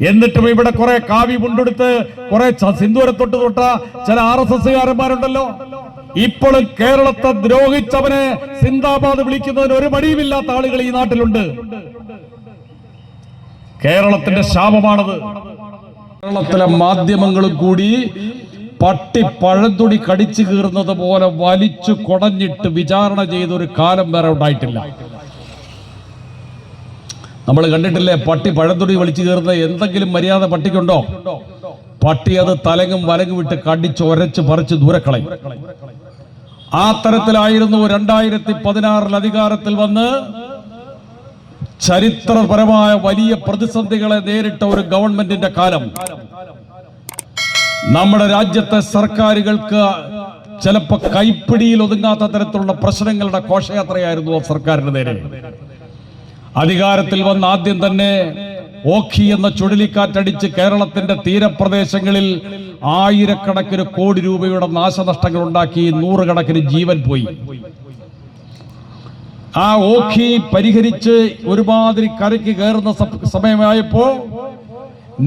എന്നിട്ടും ഇവിടെ കുറെ കാവി മുണ്ടെടുത്ത് കുറെ സിന്ദൂരത്തൊട്ട് തൊട്ട ചില ആർ എസ് എസ്സുകാരന്മാരുണ്ടല്ലോ ഇപ്പോഴും കേരളത്തെ ദ്രോഹിച്ചവനെ സിന്ദാബാദ് വിളിക്കുന്നതിന് ഒരു മടിയുമില്ലാത്ത ആളുകൾ ഈ നാട്ടിലുണ്ട്. കേരളത്തിന്റെ ശാപമാണത്. കേരളത്തിലെ മാധ്യമങ്ങളും കൂടി പട്ടി പഴന്തുണി കടിച്ചു കീറുന്നത് പോലെ വലിച്ചു കുടഞ്ഞിട്ട് വിചാരണ ചെയ്ത ഒരു കാലം വരെ ഉണ്ടായിട്ടില്ല. നമ്മൾ കണ്ടിട്ടില്ലേ പട്ടി പഴത്തൊടി വിളിച്ചു കയറുന്ന എന്തെങ്കിലും മര്യാദ പട്ടിക്കുണ്ടോ? പട്ടി അത് തലങ്ങും വലങ്ങും വിട്ട് കടിച്ച് ഒരച്ച് പറിച്ച് ദൂരക്കളയും ആ തരത്തിലായിരുന്നു രണ്ടായിരത്തി പതിനാറിൽ അധികാരത്തിൽ വന്ന് ചരിത്രപരമായ വലിയ പ്രതിസന്ധികളെ നേരിട്ട ഒരു ഗവൺമെന്റിന്റെ കാലം. നമ്മുടെ രാജ്യത്തെ സർക്കാരുകൾക്ക് ചിലപ്പോ കൈപ്പിടിയിൽ ഒതുങ്ങാത്ത തരത്തിലുള്ള പ്രശ്നങ്ങളുടെ ഘോഷയാത്രയായിരുന്നു ആ സർക്കാരിന് നേരെ. അധികാരത്തിൽ വന്ന ആദ്യം തന്നെ ഓഖി എന്ന ചുഴലിക്കാറ്റടിച്ച് കേരളത്തിന്റെ തീരപ്രദേശങ്ങളിൽ ആയിരക്കണക്കിന് കോടി രൂപയുടെ നാശനഷ്ടങ്ങൾ ഉണ്ടാക്കി നൂറുകണക്കിന് ജീവൻ പോയി. ആ ഓഖി പരിഹരിച്ച് ഒരുമാതിരി കരയ്ക്ക് കയറുന്ന സമയമായപ്പോ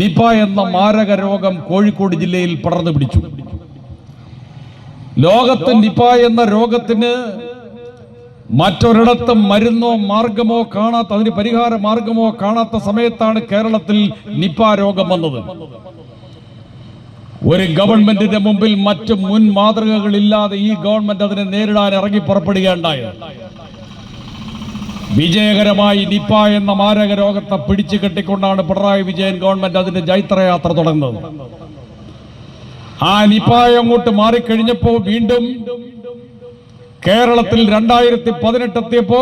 നിപ എന്ന മാരക രോഗം കോഴിക്കോട് ജില്ലയിൽ പടർന്നു പിടിച്ചു. ലോകത്ത് നിപ എന്ന രോഗത്തിന് മറ്റൊരിടത്തും മരുന്നോ മാർഗമോ കാണാത്ത അതിന് പരിഹാര മാർഗമോ കാണാത്ത സമയത്താണ് കേരളത്തിൽ നിപ രോഗം വന്നത്. ഒരു ഗവൺമെന്റിന്റെ മുമ്പിൽ മറ്റ് മുൻ മാതൃകകളില്ലാതെ ഈ ഗവൺമെന്റ് അതിനെ നേരിടാൻ ഇറങ്ങി പുറപ്പെടുകയുണ്ടായത് വിജയകരമായി നിപ എന്ന മാരക രോഗത്തെ പിടിച്ചു കെട്ടിക്കൊണ്ടാണ് പിണറായി വിജയൻ ഗവൺമെന്റ് അതിന്റെ ജൈത്രയാത്ര തുടങ്ങുന്നത്. ആ നിപ്പായ അങ്ങോട്ട് മാറിക്കഴിഞ്ഞപ്പോ വീണ്ടും കേരളത്തിൽ രണ്ടായിരത്തി പതിനെട്ട് എത്തിയപ്പോ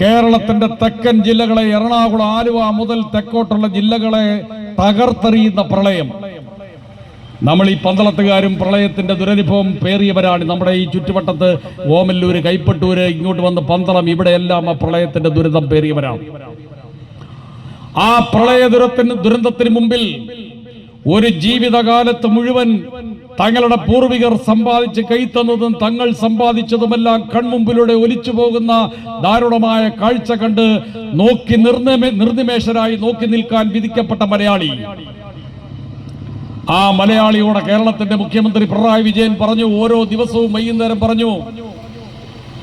കേരളത്തിന്റെ തെക്കൻ ജില്ലകളെ എറണാകുളം ആലുവ മുതൽ തെക്കോട്ടുള്ള ജില്ലകളെ തകർത്തെറിയുന്ന പ്രളയം. നമ്മൾ ഈ പന്തളത്തുകാരും പ്രളയത്തിന്റെ ദുരനുഭവം പേറിയവരാണ്. നമ്മുടെ ഈ ചുറ്റുവട്ടത്ത് ഓമല്ലൂര് കൈപ്പട്ടൂര് ഇങ്ങോട്ട് വന്ന് പന്തളം ഇവിടെയെല്ലാം ആ പ്രളയത്തിന്റെ ദുരിതം പേറിയവരാണ്. ആ പ്രളയ ദുരത്തിന് ദുരന്തത്തിന് മുമ്പിൽ ഒരു ജീവിതകാലത്ത് മുഴുവൻ തങ്ങളുടെ പൂർവികർ സമ്പാദിച്ച് കൈത്തന്നതും തങ്ങൾ സമ്പാദിച്ചതുമെല്ലാം കൺമുമ്പിലൂടെ ഒലിച്ചു പോകുന്ന ദാരുണമായ കാഴ്ച കണ്ട് നോക്കി നിർനിമേ നിർനിമേഷരായി നോക്കി നിൽക്കാൻ വിധിക്കപ്പെട്ട മലയാളി. ആ മലയാളിയോടെ കേരളത്തിന്റെ മുഖ്യമന്ത്രി പിണറായി വിജയൻ പറഞ്ഞു ഓരോ ദിവസവും വൈകുന്നേരം പറഞ്ഞു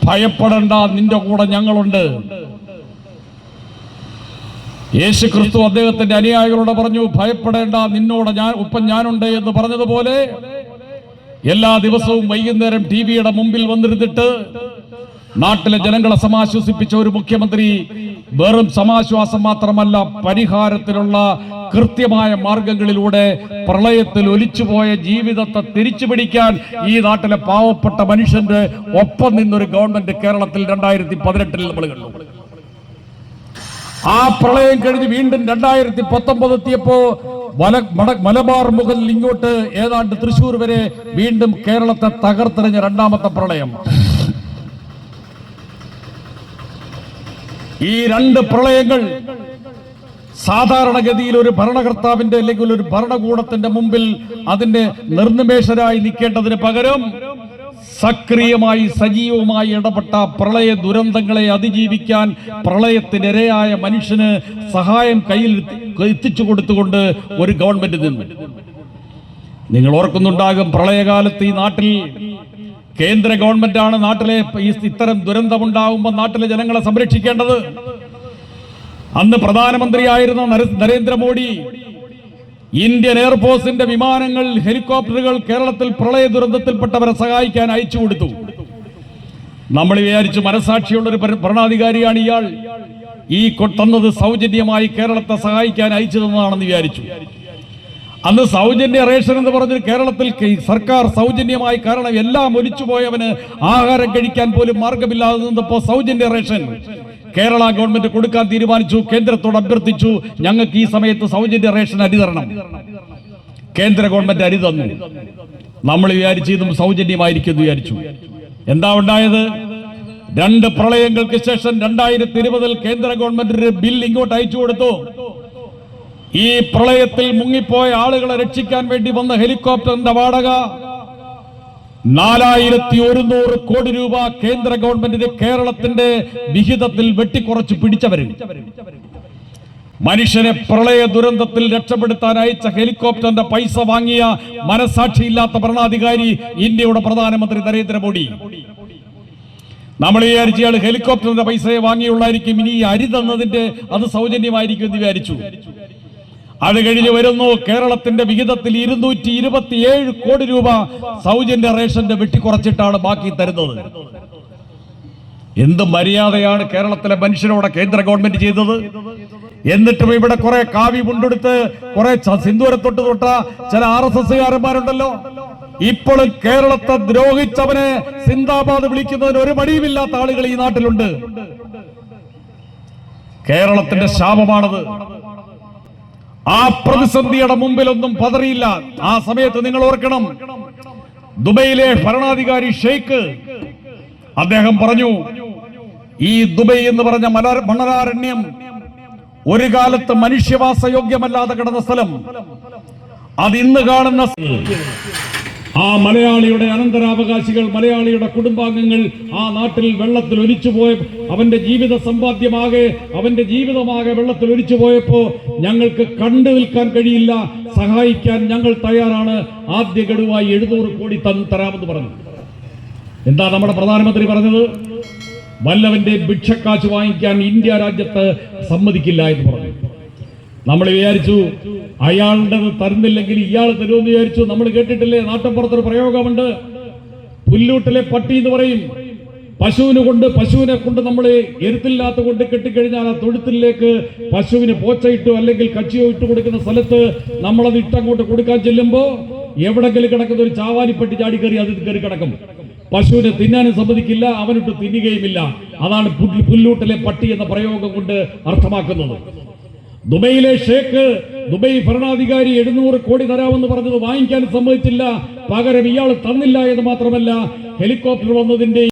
ഭയപ്പെടണ്ട നിന്റെ കൂടെ ഞങ്ങളുണ്ട്. യേശു ക്രിസ്തു അദ്ദേഹത്തിന്റെ അനുയായികളോട് പറഞ്ഞു ഭയപ്പെടേണ്ട നിന്നോട് ഞാൻ ഒപ്പം ഞാനുണ്ട് എന്ന് പറഞ്ഞതുപോലെ എല്ലാ ദിവസവും വൈകുന്നേരം ടി വിയുടെ മുമ്പിൽ വന്നിരുന്നിട്ട് നാട്ടിലെ ജനങ്ങളെ സമാശ്വസിപ്പിച്ച ഒരു മുഖ്യമന്ത്രി വെറും സമാശ്വാസം മാത്രമല്ല പരിഹാരത്തിലുള്ള കൃത്യമായ മാർഗങ്ങളിലൂടെ പ്രളയത്തിൽ ഒലിച്ചുപോയ ജീവിതത്തെ തിരിച്ചു പിടിക്കാൻ ഈ നാട്ടിലെ പാവപ്പെട്ട മനുഷ്യന്റെ ഒപ്പം നിന്നൊരു ഗവൺമെന്റ് കേരളത്തിൽ രണ്ടായിരത്തി പതിനെട്ടിൽ നമ്മൾ കണ്ടു. ആ പ്രളയം കഴിഞ്ഞ് വീണ്ടും രണ്ടായിരത്തി പത്തൊമ്പത് എത്തിയപ്പോ മലബാർ മുതൽ ഇങ്ങോട്ട് ഏതാണ്ട് തൃശൂർ വരെ വീണ്ടും കേരളത്തെ തകർത്തെറിഞ്ഞ രണ്ടാമത്തെ പ്രളയം. ഈ രണ്ട് പ്രളയങ്ങൾ സാധാരണഗതിയിൽ ഒരു ഭരണകർത്താവിന്റെ അല്ലെങ്കിൽ ഒരു ഭരണകൂടത്തിന്റെ മുമ്പിൽ അതിന്റെ നിർനിമേഷരായി നിൽക്കേണ്ടതിന് പകരം സക്രിയമായി സജീവമായി ഇടപെട്ട പ്രളയ ദുരന്തങ്ങളെ അതിജീവിക്കാൻ പ്രളയത്തിനിരയായ മനുഷ്യന് സഹായം കയ്യിൽ എത്തി- എത്തിച്ചു കൊടുത്തുകൊണ്ട് ഒരു ഗവൺമെന്റ് നിന്നു. നിങ്ങൾ ഓർക്കുന്നുണ്ടാകും പ്രളയകാലത്ത് ഈ നാട്ടിൽ കേന്ദ്ര ഗവൺമെന്റാണ് നാട്ടിലെ ഇത്തരം ദുരന്തമുണ്ടാകുമ്പോൾ നാട്ടിലെ ജനങ്ങളെ സംരക്ഷിക്കേണ്ടത്. അന്ന് പ്രധാനമന്ത്രിയായിരുന്ന നര- നരേന്ദ്രമോദി ഇന്ത്യൻ എയർഫോഴ്സിന്റെ വിമാനങ്ങൾ ഹെലികോപ്റ്ററുകൾ കേരളത്തിൽ പ്രളയ ദുരന്തത്തിൽപ്പെട്ടവരെ സഹായിക്കാൻ അയച്ചു കൊടുത്തു. നമ്മൾ വിചാരിച്ചു മനസാക്ഷിയുള്ള ഒരു ഭര- ഭരണാധികാരിയാണ് ഇയാൾ. ഈ തന്നത് സൗജന്യമായി കേരളത്തെ സഹായിക്കാൻ അയച്ചു തന്നതാണെന്ന് വിചാരിച്ചു. അന്ന് സൗജന്യ റേഷൻ എന്ന് പറഞ്ഞ് കേരളത്തിൽ സർക്കാർ സൗജന്യമായി കാരണം എല്ലാം ഒലിച്ചുപോയവന് ആഹാരം കഴിക്കാൻ പോലും മാർഗമില്ലാതെ നിന്നപ്പോ സൗജന്യ റേഷൻ കേരള ഗവൺമെന്റ് കൊടുക്കാൻ തീരുമാനിച്ചു കേന്ദ്രത്തോട് അഭ്യർത്ഥിച്ചു ഞങ്ങൾക്ക് ഈ സമയത്ത് സൗജന്യ റേഷൻ അരി തരണം. കേന്ദ്ര ഗവൺമെന്റ് അരി തന്നു. നമ്മൾ വിചാരിച്ചു ഇതും സൗജന്യമായിരിക്കും വിചാരിച്ചു. എന്താ ഉണ്ടായത്? രണ്ട് പ്രളയങ്ങൾക്ക് ശേഷം രണ്ടായിരത്തി ഇരുപതിൽ കേന്ദ്ര ഗവൺമെന്റ് ബിൽ ഇങ്ങോട്ട് അയച്ചു കൊടുത്തു. ഈ പ്രളയത്തിൽ മുങ്ങിപ്പോയ ആളുകളെ രക്ഷിക്കാൻ വേണ്ടി വന്ന ഹെലികോപ്റ്ററിന്റെ വാടക നാലായിരത്തി ഒരുന്നൂറ് കോടി രൂപ കേന്ദ്ര ഗവൺമെന്റിന്റെ കേരളത്തിന്റെ വിഹിതത്തിൽ വെട്ടിക്കുറച്ച് പിടിച്ചവരും മനുഷ്യനെ പ്രളയ ദുരന്തത്തിൽ രക്ഷപ്പെടുത്താൻ അയച്ച ഹെലികോപ്റ്ററിന്റെ പൈസ വാങ്ങിയ മനസാക്ഷിയില്ലാത്ത ഭരണാധികാരി ഇന്ത്യയുടെ പ്രധാനമന്ത്രി നരേന്ദ്രമോദി. നമ്മൾ വിചാരിച്ച ഇയാൾ ഹെലികോപ്റ്ററിന്റെ പൈസയെ വാങ്ങിയുള്ളായിരിക്കും ഇനി അരി തന്നതിന്റെ അത് സൗജന്യമായിരിക്കും എന്ന് വിചാരിച്ചു. അത് കഴിഞ്ഞ് വരുന്നു കേരളത്തിന്റെ വിഹിതത്തിൽ ഇരുന്നൂറ്റി ഇരുപത്തിയേഴ് കോടി രൂപ സൗജന്യ റേഷന്റെ വെട്ടിക്കുറച്ചിട്ടാണ് ബാക്കി തരുന്നത്. എന്ത് മര്യാദയാണ് കേരളത്തിലെ മനുഷ്യരോട് കേന്ദ്ര ഗവൺമെന്റ് ചെയ്തത്? എന്നിട്ടും ഇവിടെ കുറെ കാവി മുണ്ടെടുത്ത് കുറെ സിന്ദൂരത്തൊട്ട് തൊട്ട ചില ആർ എസ് എസ്സുകാരന്മാരുണ്ടല്ലോ ഇപ്പോഴും കേരളത്തെ ദ്രോഹിച്ചവനെ സിന്ദാബാദ് വിളിക്കുന്നതിന് ഒരു മടിയുമില്ലാത്ത ആളുകൾ ഈ നാട്ടിലുണ്ട്. കേരളത്തിന്റെ ശാപമാണത്. ആ പ്രതിസന്ധിയുടെ മുമ്പിലൊന്നും പതറിയില്ല. ആ സമയത്ത് നിങ്ങൾ ഓർക്കണം. ദുബൈയിലെ ഭരണാധികാരി ഷെയ്ഖ് അദ്ദേഹം പറഞ്ഞു ഈ ദുബൈ എന്ന് പറഞ്ഞ മണലാരണ്യം ഒരു കാലത്ത് മനുഷ്യവാസയോഗ്യമല്ലാതെ കിടന്ന സ്ഥലം. അത് ഇന്ന് കാണുന്ന ആ മലയാളിയുടെ അനന്തരാവകാശികൾ മലയാളിയുടെ കുടുംബാംഗങ്ങൾ ആ നാട്ടിൽ വെള്ളത്തിൽ ഒലിച്ചുപോയ അവന്റെ ജീവിത സമ്പാദ്യമാകെ അവന്റെ ജീവിതമാകെ വെള്ളത്തിൽ ഒലിച്ചു പോയപ്പോ ഞങ്ങൾക്ക് കണ്ടു നിൽക്കാൻ കഴിയില്ല സഹായിക്കാൻ ഞങ്ങൾ തയ്യാറാണ്. ആദ്യ ഗഡുവായി എഴുന്നൂറ് കോടി തന്ന് തരാമെന്ന് പറഞ്ഞു. എന്താ നമ്മുടെ പ്രധാനമന്ത്രി പറഞ്ഞത്? വല്ലവന്റെ ഭിക്ഷക്കാശ് വാങ്ങിക്കാൻ ഇന്ത്യ രാജ്യത്ത് സമ്മതിക്കില്ല എന്ന് പറഞ്ഞു. നമ്മൾ വിചാരിച്ചു അയാളുടെ തരുന്നില്ലെങ്കിൽ ഇയാൾ തരുമെന്ന് വിചാരിച്ചു. നമ്മൾ കേട്ടിട്ടില്ലേ? നാട്ടപ്പുറത്തൊരു പ്രയോഗമുണ്ട്. പുല്ലൂട്ടിലെ പട്ടി എന്ന് പറയും. പശുവിനെ കൊണ്ട് പശുവിനെ കൊണ്ട് നമ്മൾ എരുത്തില്ലാത്ത കൊണ്ട് കെട്ടിക്കഴിഞ്ഞാൽ ആ തൊഴുത്തിലേക്ക് പശുവിന് പോച്ചയിട്ടു അല്ലെങ്കിൽ കച്ചിയോ ഇട്ട് കൊടുക്കുന്ന സ്ഥലത്ത് നമ്മളത് ഇട്ടങ്ങോട്ട് കൊടുക്കാൻ ചെല്ലുമ്പോ എവിടെങ്കിലും കിടക്കുന്ന ഒരു ചാവാലിപ്പട്ടി ചാടി കയറി അത് കയറി കിടക്കും. പശുവിനെ തിന്നാനും സമ്മതിക്കില്ല അവനിട്ട് തിന്നുകയുമില്ല. അതാണ് പുല്ലൂട്ടിലെ പട്ടി എന്ന പ്രയോഗം കൊണ്ട് അർത്ഥമാക്കുന്നത്. ദുബൈയിലെ ഷേഖ് ദുബൈ ഭരണാധികാരി എഴുന്നൂറ് കോടി തരാമെന്ന് പറഞ്ഞത് വാങ്ങിക്കാൻ സമ്മതിച്ചില്ല. പകരം ഇയാൾ തന്നില്ല എന്ന് മാത്രമല്ല ഹെലികോപ്റ്റർ വന്നതിന്റെ